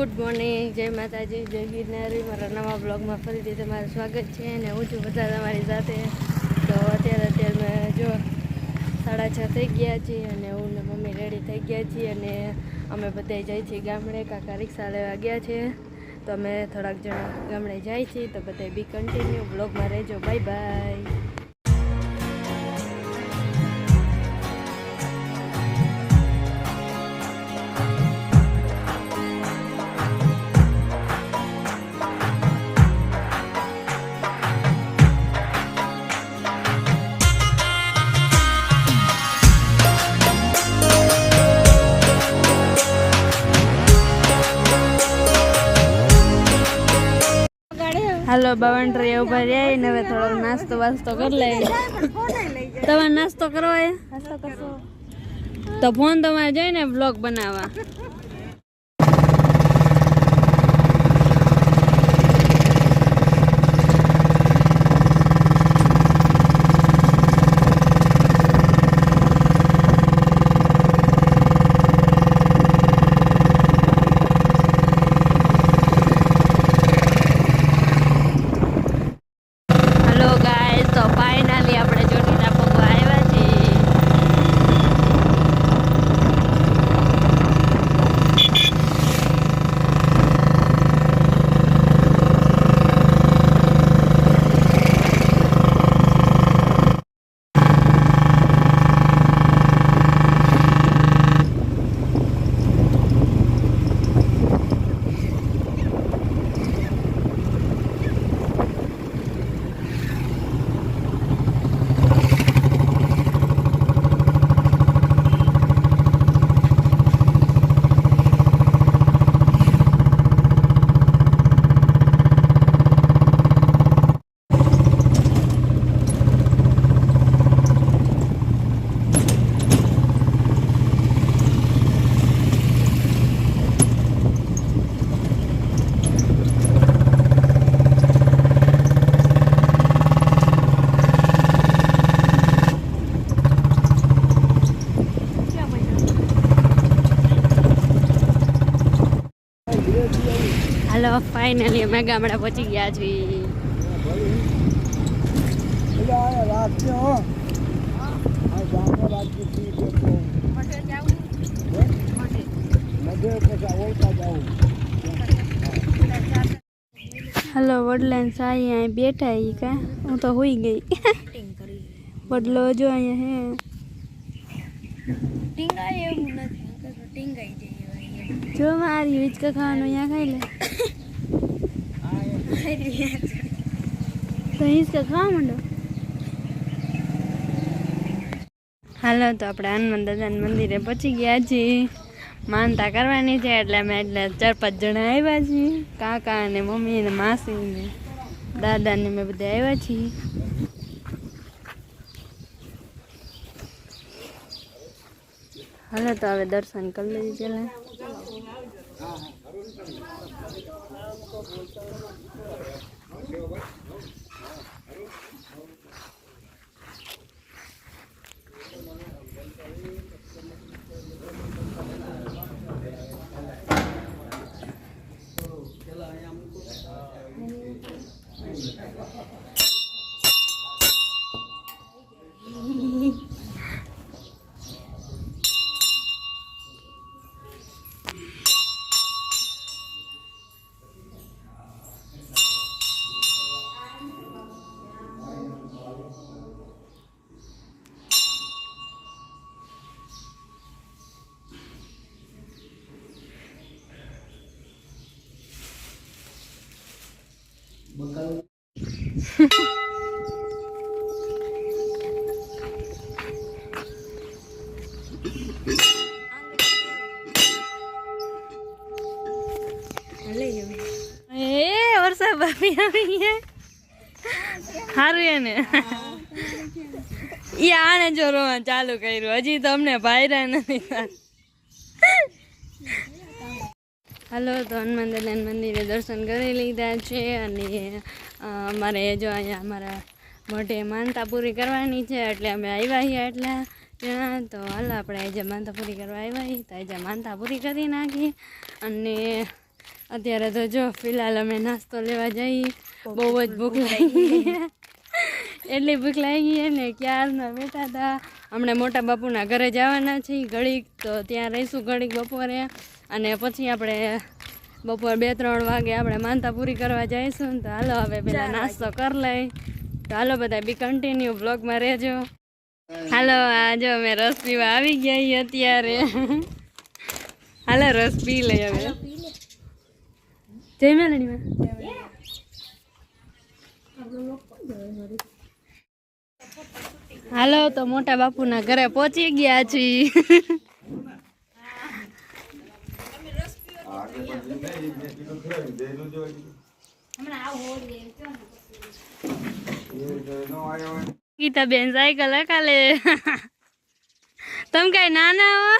Good morning, જય માતાજી, જય ગિરનારી. મારા નવા બ્લોગમાં ફરીથી તમારું સ્વાગત છે અને હું છું બધા તમારી સાથે. તો અત્યારે અત્યારે મેં જો સાડા છ થઈ ગયા છીએ અને હું ને મમ્મી રેડી થઈ ગયા છીએ અને અમે બધા જઈએ છીએ ગામડે કાકા રિક્ષા લેવા ગયા છે. તો અમે થોડાક જણા ગામડે જાય છીએ, તો બધા બી કન્ટિન્યુ બ્લોગમાં રહેજો. બાય બાય હાલો બાવન ટ્રે ઊભા રહ્યા ને હવે થોડોક નાસ્તો વાસ્તો કરી લઈએ તમારે નાસ્તો કરવો એ તો ફોન તમારે જોઈને બ્લોગ બનાવવા હલો ગાઈસ તો ફાઇનલી આપણે ચોટીલા પગવા આવ્યા છીએ હાલો ફાઇનલી અમે ગામડા પહોંચી ગયા છીએ. હલો વડલાન સાઈ અહીં બેઠા એ કા? હું તો હોઈ ગઈ. વડલો જો અહીંયા ટીંગાય એવું નથી. ટીંગાઈ જાય હે જો મારી હિચકા ખાવાનું અહીંયા ખાઈ લે. તો હિચકા ખાવા માંડો હાલો, તો આપણે હનુમાન દાદાના મંદિરે પહોંચી ગયા છીએ. માનતા કરવાની છે, એટલે અમે એટલે ચાર પાંચ જણા આવ્યા છીએ. કાકા અને મમ્મી ને માસી ને દાદા ને અમે બધા આવ્યા છીએ. હાલો, તો હવે દર્શન કરી લઈએ પેલા Thank you. સારું એને ઈ આને જો રોવા ચાલુ કર્યું. હજી તમને ભાઈ ભાયરા નથી હાલો, તો હનુમાન દાદાના મંદિરે દર્શન કરી લીધા છે અને અમારે જો અહીંયા અમારા મોઢે માનતા પૂરી કરવાની છે, એટલે અમે આવ્યા છીએ એટલા જણા. તો હાલ, આપણે આજે માનતા પૂરી કરવા આવ્યા છીએ, તો આજે માનતા પૂરી કરી નાખી. અને અત્યારે તો જો, ફિલહાલ અમે નાસ્તો લેવા જઈએ બહુ જ ભૂખ લાગી. એટલી ભૂખ લાગી ગઈ ને ક્યારના બેઠા હતા હમણાં મોટા બાપુના ઘરે જવાના છીએ ઘડીક તો ત્યાં રહીશું ઘડીક બપોરે. અને પછી આપણે બપોર બે ત્રણ વાગે આપણે માનતા પૂરી કરવા જઈશું તો હાલો હવે પેલા નાસ્તો કરી લઈ. તો હાલો બધા બી કન્ટિન્યુ બ્લોગમાં રહેજો. હાલો આ જો અમે રસ પીવા આવી ગયા અત્યારે. હાલો રસ પી લઈ હવે. જય મેલડીમાં હાલો, તો મોટા બાપુના ઘરે પહોંચી ગયા છીએ. ગીતાબેન સાયકલ હકાલે. તમે કઈ નાના હો?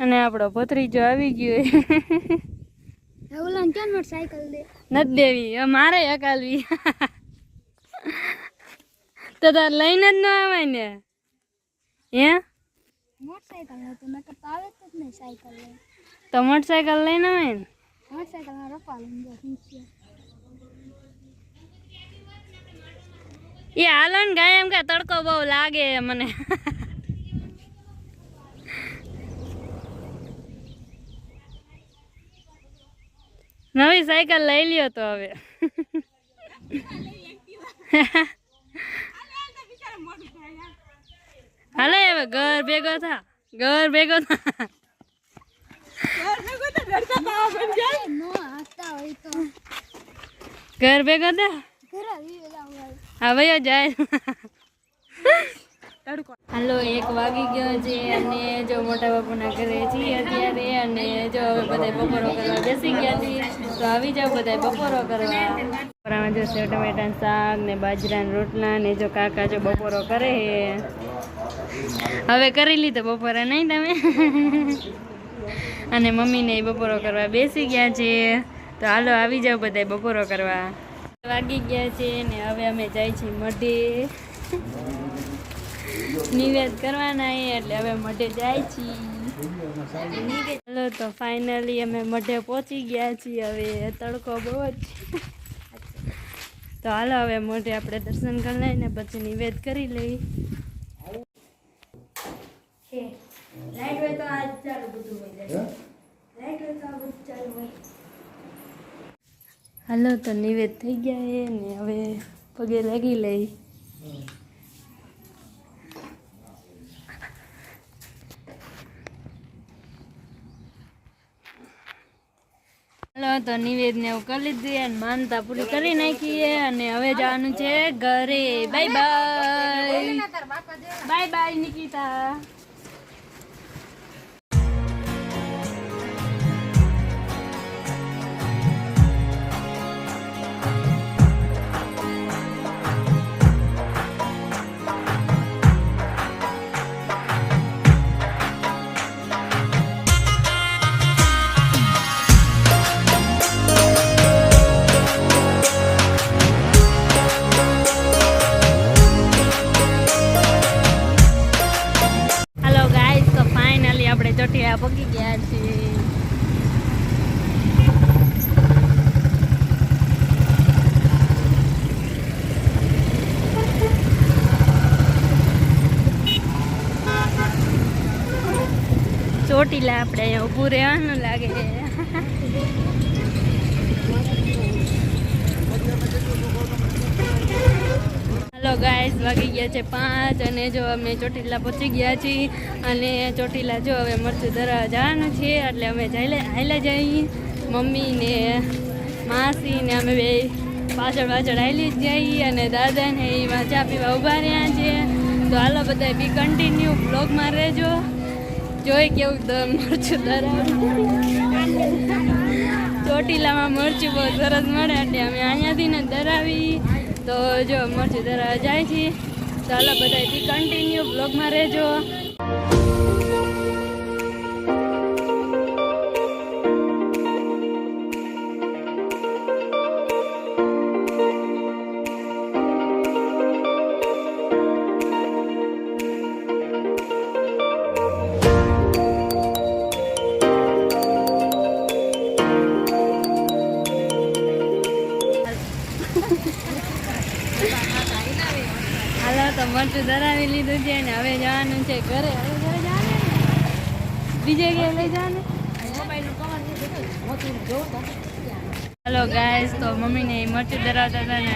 અને આપણો ભત્રીજો આવી ગયો. દે? નથી દેવી મારે હકાલવી. તો તાર લઈને જ ન આવે ને. હે? મોટરસાયકલ હતો નકર તો આવે જ નહીં સાયકલ લઈ. તો મોટરસાયકલ લઈને આવે ને? માં લઈને એ હાલો ને ગાય એમ કે તડકો બહુ લાગે મને. નવી સાયકલ લઈ લ્યો તો હવે. હાલે હવે ઘર ભેગો થા ઘર ભેગો થા. ઘર ભેગો થા? ઘરે વિવેલા હોય હા ભાઈઓ જાય. હાલો એક વાગી ગયો છે અને જો મોટા બાપુના ઘરે છીએ અને જો બધા બપોરો કરવા બેસી ગયા છીએ, તો આવી જાઓ બધા બપોરો કરવા. બપોરામાં જો સેવ, ટમેટાનું શાક ને બાજરાના રોટલા ને જો કાકા જો બપોરો કરે હવે કરી લીધો બપોરે, નહીં તમે? અને મમ્મીને બપોરો કરવા બેસી ગયા છે. તો હાલો, આવી જાઓ બધા બપોરો કરવા. વાગી ગયા છે ને હવે અમે જાય છીએ મઢે. નિવેદ કરવાના છે એટલે હવે મઢે જાય છીએ. ચાલો તો ફાઇનલી અમે મઢે પહોંચી ગયા છીએ. હવે તડકો બહુ જ છે. તો હાલો હવે મોઢે આપણે દર્શન કરી લઈને પછી નિવેદ કરી લઈ હાલો તો નિવેદ થઈ ગયા એ ને હવે પગે લાગી લઈ હાલો તો નિવેદને એવું કરી લીધી અને માનતા પૂરી કરી નાખીએ અને હવે જવાનું છે ઘરે. Bye bye. Bye bye, Nikita. Chotila આપણે ઊભું રહેવાનું લાગે હલો ગાઈસ વાગી ગયા છે પાંચ અને જો અમે ચોટીલા પહોંચી ગયા છીએ અને ચોટીલા જો હવે મરચું ધરવા જવાનું છે, એટલે અમે જઈને હાલ્યા જઈએ મમ્મી ને માસી ને અમે બે પાછળ પાછળ જ જઈએ અને દાદાને એ ચા પીવા ઊભા રહ્યા છે. તો હાલો બધા બી કન્ટિન્યુ બ્લોગમાં રહેજો. જોઈ કેવું દ મરચું ધરાવે ચોટીલામાં મરચું બહુ સરસ મળે એટલે અમે અહીંયાથી ને ધરાવી તો જો મરચું ધરાવા જાય છે. ચાલો બધા કન્ટિન્યુ બ્લોગમાં રહેજો. મરચું ધરાવી લીધું છે ને હવે જવાનું છે ઘરે. બીજે ક્યાંય લઈ જવાનું? હલો ગાઈસ તો મમ્મીને મરચું ધરાવતા હતા ને,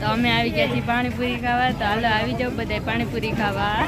તો અમે આવી ગયા છીએ પાણીપુરી ખાવા. તો હાલો, આવી જાઓ બધા પાણીપુરી ખાવા.